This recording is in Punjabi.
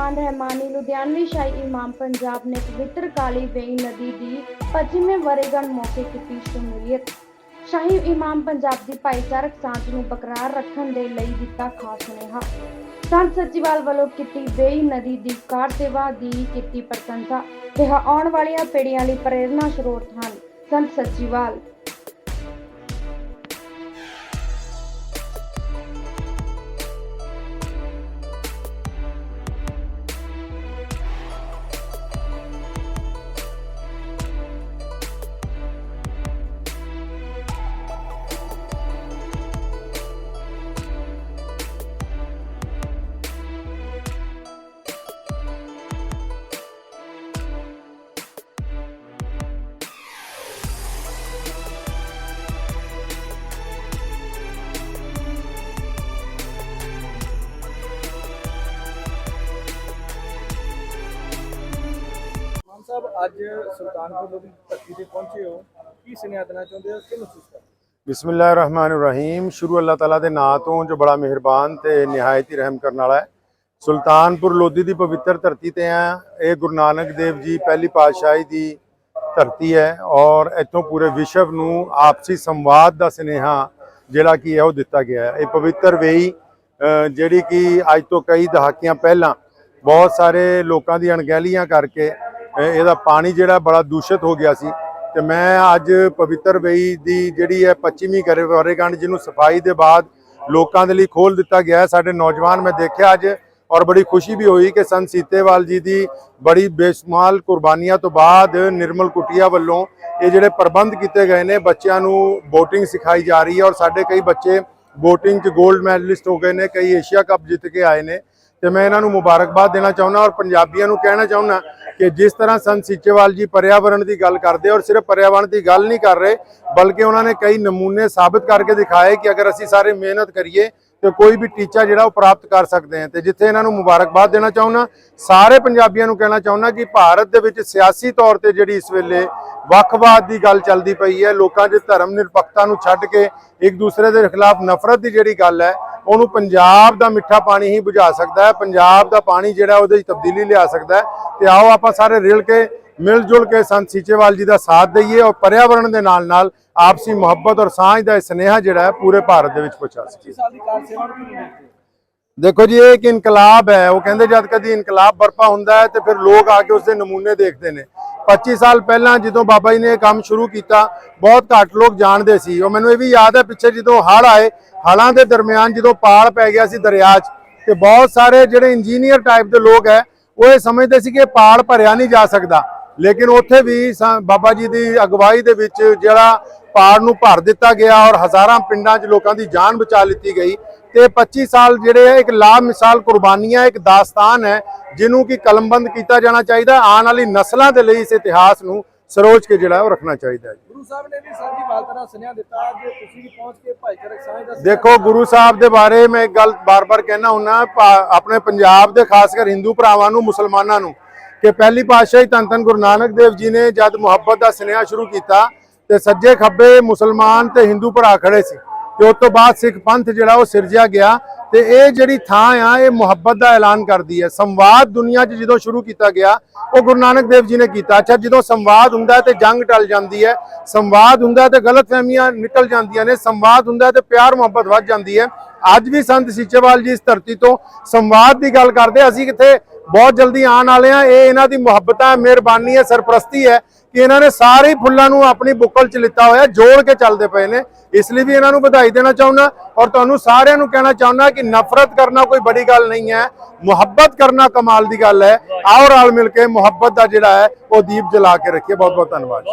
ਰਹਿਮਾਨ ਰਹਿਮਾਨੀ ਲੁਧਿਆਣਵੀ ਸ਼ਾਹੀ ਇਮਾਮ ਪੰਜਾਬ ਨੇ ਪਵਿੱਤਰ ਕਾਲੀ ਬੇਈ ਨਦੀ ਦੀ 25ਵੇਂ ਵਰੇਗੰਢ ਮੌਕੇ ਕੀਤੀ ਸ਼ਮੂਲੀਅਤ। ਸ਼ਾਹੀ ਇਮਾਮ ਪੰਜਾਬ ਦੀ ਭਾਈਚਾਰਕ ਸਾਂਝ ਨੂੰ ਬਰਕਰਾਰ ਰੱਖਣ ਦੇ ਲਈ ਦਿੱਤਾ ਖਾਸ ਸੁਨੇਹਾ। ਸੰਤ ਸੱਚੀਵਾਲ ਵੱਲੋਂ ਕੀਤੀ ਬੇਈ ਨਦੀ ਦੀ ਕਾਰ ਸੇਵਾ ਦੀ ਕੀਤੀ ਪ੍ਰਸ਼ੰਸਾ। ਕਿਹਾ ਆਉਣ ਵਾਲੀਆਂ ਪੀੜ੍ਹੀਆਂ ਲਈ ਪ੍ਰੇਰਨਾ ਸਰੋਤ ਹਨ ਸੰਤ ਸੱਚੀਵਾਲ। ਸਾਹਿਬ, ਅੱਜ ਸੁਲਤਾਨਪੁਰ ਲੋਧੀ ਧਰਤੀ ਤੇ ਪਹੁੰਚੇ ਹੋ। ਕੀ ਸੁਨੇਹਾ ਦੇਣਾ ਚਾਹੁੰਦੇ ਹੋ? ਕੀ ਮਹਿਸੂਸ ਕਰਦੇ ਹੋ? ਬਿਸਮਿਲ੍ਲਾਹਿਰਰਹਿਮਾਨਿਰਰਹੀਮ। ਸ਼ੁਰੂ ਅੱਲਾਹ ਤਾਲਾ ਦੇ ਨਾਮ ਤੋਂ ਜੋ ਬੜਾ ਮਿਹਰਬਾਨ ਤੇ ਨਿਹਾਇਤ ਹੀ ਰਹਿਮ ਕਰਨ ਵਾਲਾ ਹੈ। ਸੁਲਤਾਨਪੁਰ ਲੋਧੀ ਦੀ ਪਵਿੱਤਰ ਧਰਤੀ ਤੇ ਆ। ਇਹ ਗੁਰੂ ਨਾਨਕ ਦੇਵ ਜੀ ਪਹਿਲੀ ਪਾਤਸ਼ਾਹੀ ਦੀ ਧਰਤੀ ਹੈ ਔਰ ਇੱਥੋਂ ਪੂਰੇ ਵਿਸ਼ਵ ਨੂੰ ਆਪਸੀ ਸੰਵਾਦ ਦਾ ਸੁਨੇਹਾ ਜਿਹੜਾ ਕੀ ਹੈ ਉਹ ਦਿੱਤਾ ਗਿਆ ਹੈ। ਇਹ ਪਵਿੱਤਰ ਵੇਈ ਜਿਹੜੀ ਕਿ ਅੱਜ ਤੋਂ ਕਈ ਦਹਾਕਿਆਂ ਪਹਿਲਾਂ ਬਹੁਤ ਸਾਰੇ ਲੋਕਾਂ ਦੀ ਅਣਗਹਿਲੀਆਂ ਕਰਕੇ ਇਹਦਾ ਪਾਣੀ ਜਿਹੜਾ ਬੜਾ ਦੂਸ਼ਿਤ ਹੋ ਗਿਆ ਸੀ। ਤੇ ਮੈਂ ਅੱਜ ਪਵਿੱਤਰ ਵੇਈ ਦੀ ਜਿਹੜੀ ਹੈ 25ਵੀਂ ਕਰੇ ਜਿਹਨੂੰ ਸਫ਼ਾਈ ਦੇ ਬਾਅਦ ਲੋਕਾਂ ਦੇ ਲਈ ਖੋਲ ਦਿੱਤਾ ਗਿਆ ਸਾਡੇ ਨੌਜਵਾਨ ਮੈਂ ਦੇਖਿਆ ਅੱਜ ਔਰ ਬੜੀ ਖੁਸ਼ੀ ਵੀ ਹੋਈ ਕਿ ਸੰਤ ਸੀਤੇਵਾਲ ਜੀ ਦੀ ਬੜੀ ਬੇਸ਼ੁਮਾਰ ਕੁਰਬਾਨੀਆਂ ਤੋਂ ਬਾਅਦ ਨਿਰਮਲ ਕੁਟੀਆ ਵੱਲੋਂ ਇਹ ਜਿਹੜੇ ਪ੍ਰਬੰਧ ਕੀਤੇ ਗਏ ਨੇ, ਬੱਚਿਆਂ ਨੂੰ ਬੋਟਿੰਗ ਸਿਖਾਈ ਜਾ ਰਹੀ ਹੈ ਔਰ ਸਾਡੇ ਕਈ ਬੱਚੇ ਬੋਟਿੰਗ 'ਚ 골ਡ ਮੈਡਲਿਸਟ ਹੋ ਗਏ ਨੇ, ਕਈ ਏਸ਼ੀਆ ਕੱਪ ਜਿੱਤ ਕੇ ਆਏ ਨੇ। ਤੇ ਮੈਂ ਇਹਨਾਂ ਨੂੰ ਮੁਬਾਰਕਬਾਦ ਦੇਣਾ ਚਾਹੁੰਦਾ ਔਰ ਪੰਜਾਬੀਆਂ ਨੂੰ ਕਹਿਣਾ ਚਾਹੁੰਦਾ ਕਿ ਜਿਸ ਤਰ੍ਹਾਂ ਸੰਤ ਸੀਚੇਵਾਲ ਜੀ ਪਰਿਆਵਰਣ ਦੀ ਗੱਲ ਕਰਦੇ ਔਰ ਸਿਰਫ ਪਰਿਆਵਰਣ ਦੀ ਗੱਲ ਨਹੀਂ ਕਰ ਰਹੇ, ਬਲਕਿ ਉਹਨਾਂ ਨੇ ਕਈ ਨਮੂਨੇ ਸਾਬਤ ਕਰਕੇ ਦਿਖਾਏ ਕਿ ਅਗਰ ਅਸੀਂ ਸਾਰੇ ਮਿਹਨਤ ਕਰੀਏ ਤੇ ਕੋਈ ਵੀ ਟੀਚਾ ਜਿਹੜਾ ਉਹ ਪ੍ਰਾਪਤ ਕਰ ਸਕਦੇ ਹਾਂ। ਤੇ ਜਿੱਥੇ ਇਹਨਾਂ ਨੂੰ ਮੁਬਾਰਕਬਾਦ ਦੇਣਾ ਚਾਹੁੰਦਾ, ਸਾਰੇ ਪੰਜਾਬੀਆਂ ਨੂੰ ਕਹਿਣਾ ਚਾਹੁੰਦਾ ਕਿ ਭਾਰਤ ਦੇ ਵਿੱਚ ਸਿਆਸੀ ਤੌਰ ਤੇ ਜਿਹੜੀ ਇਸ ਵੇਲੇ ਵੱਖਵਾਦ ਦੀ ਗੱਲ ਚੱਲਦੀ ਪਈ ਹੈ, ਲੋਕਾਂ ਦੇ ਧਰਮ ਨਿਰਪੱਖਤਾ ਨੂੰ ਛੱਡ ਕੇ ਇੱਕ ਦੂਸਰੇ ਦੇ ਖਿਲਾਫ ਨਫ਼ਰਤ ਦੀ ਜਿਹੜੀ ਗੱਲ ਹੈ ਉਹਨੂੰ ਪੰਜਾਬ ਦਾ ਮਿੱਠਾ ਪਾਣੀ ਹੀ ਬੁਝਾ ਸਕਦਾ ਹੈ। ਪੰਜਾਬ ਦਾ ਪਾਣੀ ਜਿਹੜਾ ਉਹਦੇ 'ਚ ਤਬਦੀਲੀ ਲਿਆ ਸਕਦਾ ਹੈ। ਤੇ ਆਓ ਆਪਾਂ ਸਾਰੇ ਰਲ ਕੇ ਮਿਲ ਜੁਲ ਕੇ ਸੰਤ ਸੀਚੇਵਾਲ ਜੀ ਦਾ ਸਾਥ ਦਈਏ ਔਰ ਪਰਿਆਵਰਣ ਦੇ ਨਾਲ ਨਾਲ ਆਪਸੀ ਮੁਹੱਬਤ ਔਰ ਸਾਂਝ ਦਾ ਸੁਨੇਹਾ ਜਿਹੜਾ ਹੈ ਪੂਰੇ ਭਾਰਤ ਦੇ ਵਿੱਚ ਪਹੁੰਚਾ ਸਕੀਏ। 25 ਸਾਲ ਦੀ ਕਾਰ ਸੇਵਾ ਨੂੰ ਕਿਵੇਂ ਦੇਖਦੇ ਹੋ? ਦੇਖੋ ਜੀ ਇਹ ਇੱਕ ਇਨਕਲਾਬ ਹੈ। ਉਹ ਕਹਿੰਦੇ ਜਦ ਕਦੀ ਇਨਕਲਾਬ ਬਰਪਾ ਹੁੰਦਾ ਹੈ ਤੇ ਫਿਰ ਲੋਕ ਆ ਕੇ ਉਸਦੇ ਨਮੂਨੇ ਦੇਖਦੇ ਨੇ। 25 ਸਾਲ ਪਹਿਲਾਂ ਜਦੋਂ ਬਾਬਾ ਜੀ ਨੇ ਇਹ ਕੰਮ ਸ਼ੁਰੂ ਕੀਤਾ, ਬਹੁਤ ਘੱਟ ਲੋਕ ਜਾਣਦੇ ਸੀ। ਉਹ ਮੈਨੂੰ ਇਹ ਵੀ ਯਾਦ ਹੈ, ਪਿੱਛੇ ਜਦੋਂ ਹੜ੍ਹ ਆਏ, ਹੜ੍ਹਾਂ ਦੇ ਦਰਮਿਆਨ ਜਦੋਂ ਪਾਲ ਪੈ ਗਿਆ ਸੀ ਦਰਿਆ 'ਚ ਤੇ ਬਹੁਤ ਸਾਰੇ ਜਿਹੜੇ ਇੰਜੀਨੀਅਰ ਟਾਈਪ ਦੇ ਲੋਕ ਹੈ, ਉਹ ਇਹ ਸਮਝਦੇ ਸੀ ਕਿ ਪਾਲ ਭਰਿਆ ਨਹੀਂ ਜਾ ਸਕਦਾ। ਲੇਕਿਨ ਉੱਥੇ ਵੀ ਸਾ- ਬਾਬਾ ਜੀ ਦੀ ਅਗਵਾਈ ਦੇ ਵਿੱਚ ਜਿਹੜਾ ਪਾੜ ਨੂੰ ਭਰ ਦਿੱਤਾ ਗਿਆ ਔਰ ਹਜ਼ਾਰਾਂ ਪਿੰਡਾਂ 'ਚ ਲੋਕਾਂ ਦੀ ਜਾਨ ਬਚਾ ਲਿੱਤੀ ਗਈ। ਤੇ 25 ਸਾਲ ਜਿਹੜੇ ਹੈ ਇੱਕ ਲਾ ਮਿਸਾਲ ਕੁਰਬਾਨੀਆਂ ਇੱਕ ਦਾਸਤਾਨ ਹੈ ਜਿਹਨੂੰ ਕਿ ਕਲਮਬੰਦ ਕੀਤਾ ਜਾਣਾ ਚਾਹੀਦਾ। ਆਉਣ ਵਾਲੀ ਨਸਲਾਂ ਦੇ ਲਈ ਇਸ ਇਤਿਹਾਸ ਨੂੰ ਸਰੋਜ ਕੇ ਜਿਹੜਾ ਉਹ ਰੱਖਣਾ ਚਾਹੀਦਾ ਹੈ ਗੁਰੂ ਸਾਹਿਬ ਨੇ ਵੀ ਸਾਂਝੀ ਵਾਲਤਾ ਦਾ ਸੁਨੇਹਾ ਦਿੱਤਾ ਅੱਜ ਤੁਸੀਂ ਵੀ ਪਹੁੰਚ ਕੇ ਭਾਈਚਾਰਕ ਸਾਂਝ ਦਾ ਸੁਨੇਹਾ ਦੇਖੋ ਗੁਰੂ ਸਾਹਿਬ ਦੇ ਬਾਰੇ ਮੈਂ ਇੱਕ ਗੱਲ ਬਾਰ-ਬਾਰ ਕਹਿਣਾ ਹੁੰਨਾ ਆਪਣੇ ਪੰਜਾਬ ਦੇ ਖਾਸ ਕਰ ਹਿੰਦੂ ਭਰਾਵਾਂ ਨੂੰ ਮੁਸਲਮਾਨਾਂ ਨੂੰ ਕਿ ਪਹਿਲੀ ਪਾਤਸ਼ਾਹੀ ਧੰਨ ਧੰਨ ਗੁਰੂ ਨਾਨਕ ਦੇਵ ਜੀ ਨੇ ਜਦ ਮੁਹੱਬਤ ਦਾ ਸੁਨੇਹਾ ਸ਼ੁਰੂ ਕੀਤਾ ਤੇ ਸੱਜੇ ਖੱਬੇ ਮੁਸਲਮਾਨ ਤੇ ਹਿੰਦੂ ਭਰਾ ਖੜੇ ਸੀ ਤੇ ਉਸ ਤੋਂ ਬਾਅਦ ਸਿੱਖ ਪੰਥ ਜਿਹੜਾ ਉਹ ਸਿਰਜਿਆ ਗਿਆ ਤੇ ਇਹ ਜਿਹੜੀ ਥਾਂ ਆ, ਇਹ ਮੁਹੱਬਤ ਦਾ ਐਲਾਨ ਕਰਦੀ ਹੈ। ਸੰਵਾਦ ਦੁਨੀਆ 'ਚ ਜਦੋਂ ਸ਼ੁਰੂ ਕੀਤਾ ਗਿਆ, ਉਹ ਗੁਰੂ ਨਾਨਕ ਦੇਵ ਜੀ ਨੇ ਕੀਤਾ। ਅੱਛਾ, ਜਦੋਂ ਸੰਵਾਦ ਹੁੰਦਾ ਹੈ ਤੇ ਜੰਗ ਟਲ ਜਾਂਦੀ ਹੈ, ਸੰਵਾਦ ਹੁੰਦਾ ਹੈ ਤੇ ਗਲਤਫਹਿਮੀਆਂ ਨਿਕਲ ਜਾਂਦੀਆਂ ਨੇ, ਸੰਵਾਦ ਹੁੰਦਾ ਹੈ ਤੇ ਪਿਆਰ, ਮੁਹੱਬਤ ਵੱਧ ਜਾਂਦੀ ਹੈ। ਅੱਜ ਵੀ ਸੰਤ ਸੀਚੇਵਾਲ ਜੀ ਇਸ ਧਰਤੀ ਤੋਂ ਸੰਵਾਦ ਦੀ ਗੱਲ ਕਰਦੇ, ਅਸੀਂ ਕਿੱਥੇ ਬਹੁਤ ਜਲਦੀ ਆਉਣ ਵਾਲੇ ਆ ਇਹ ਇਹਨਾਂ ਦੀ ਮੁਹੱਬਤ ਹੈ, ਮਿਹਰਬਾਨੀ ਹੈ, ਸਰਪ੍ਰਸਤੀ ਹੈ ਕਿ ਇਹਨਾਂ ਨੇ ਸਾਰੇ ਫੁੱਲਾਂ ਨੂੰ ਆਪਣੀ ਬੁੱਕਲ 'ਚ ਲਿੱਤਾ ਹੋਇਆ, ਜੋੜ ਕੇ ਚੱਲਦੇ ਪਏ ਨੇ। ਇਸ ਲਈ ਵੀ ਇਹਨਾਂ ਨੂੰ ਵਧਾਈ ਦੇਣਾ ਚਾਹੁੰਦਾ ਔਰ ਤੁਹਾਨੂੰ ਸਾਰਿਆਂ ਨੂੰ ਕਹਿਣਾ ਚਾਹੁੰਦਾ ਕਿ ਨਫ਼ਰਤ ਕਰਨਾ ਕੋਈ ਬੜੀ ਗੱਲ ਨਹੀਂ ਹੈ, ਮੁਹੱਬਤ ਕਰਨਾ ਕਮਾਲ ਦੀ ਗੱਲ ਹੈ। ਆਓ ਰਲ ਮਿਲ ਕੇ ਮੁਹੱਬਤ ਦਾ ਜਿਹੜਾ ਹੈ, ਉਹ ਦੀਪ ਜਲਾ ਕੇ ਰੱਖੀਏ। ਬਹੁਤ ਬਹੁਤ ਧੰਨਵਾਦ